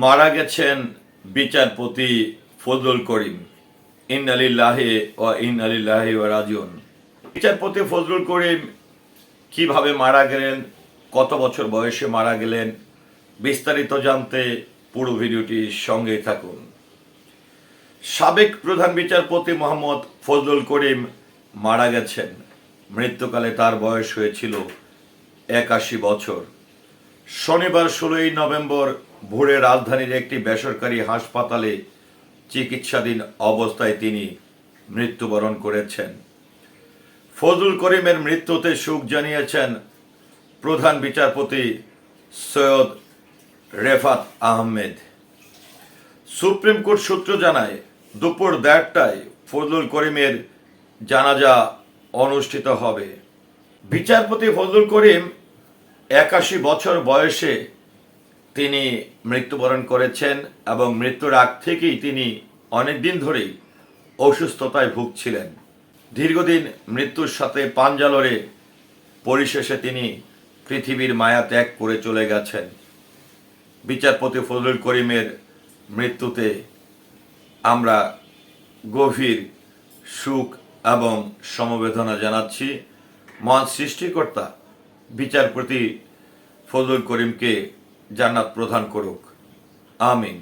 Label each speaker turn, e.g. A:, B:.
A: মারা গেছেন বিচারপতি ফজলুল করিম। ইন আলিল্লাহে ও ইন আলিল্লাহে ও রাজিউন। বিচারপতি ফজলুল করিম কীভাবে মারা গেলেন, কত বছর বয়সে মারা গেলেন, বিস্তারিত জানতে পুরো ভিডিওটি সঙ্গেই থাকুন। সাবেক প্রধান বিচারপতি মোহাম্মদ ফজলুল করিম মারা গেছেন। মৃত্যুকালে তার বয়স হয়েছিল একাশি বছর। শনিবার ষোলোই নভেম্বর ভোরে রাজধানীর একটি বেসরকারি হাসপাতালে চিকিৎসাধীন অবস্থায় তিনি মৃত্যুবরণ করেছেন। ফজলুল করিমের মৃত্যুতে শোক জানিয়েছেন প্রধান বিচারপতি সৈয়দ রেফাত আহমেদ। সুপ্রিম কোর্ট সূত্র জানায়, দুপুর দেড়টায় ফজলুল করিমের জানাজা অনুষ্ঠিত হবে। বিচারপতি ফজলুল করিম একাশি বছর বয়সে তিনি মৃত্যুবরণ করেছেন এবং মৃত্যুর আগ থেকেই তিনি অনেক দিন ধরেই অসুস্থতায় ভুগছিলেন। দীর্ঘদিন মৃত্যুর সাথে পাঞ্জালরে পরিশেষে তিনি পৃথিবীর মায়া ত্যাগ করে চলে গেছেন। বিচারপতি ফজলুল করিমের মৃত্যুতে আমরা গভীর সুখ এবং সমবেদনা জানাচ্ছি। মহান সৃষ্টিকর্তা, বিচারপতি ফজলুল করিমকে জান্নাত প্রদান করুক। আমিন।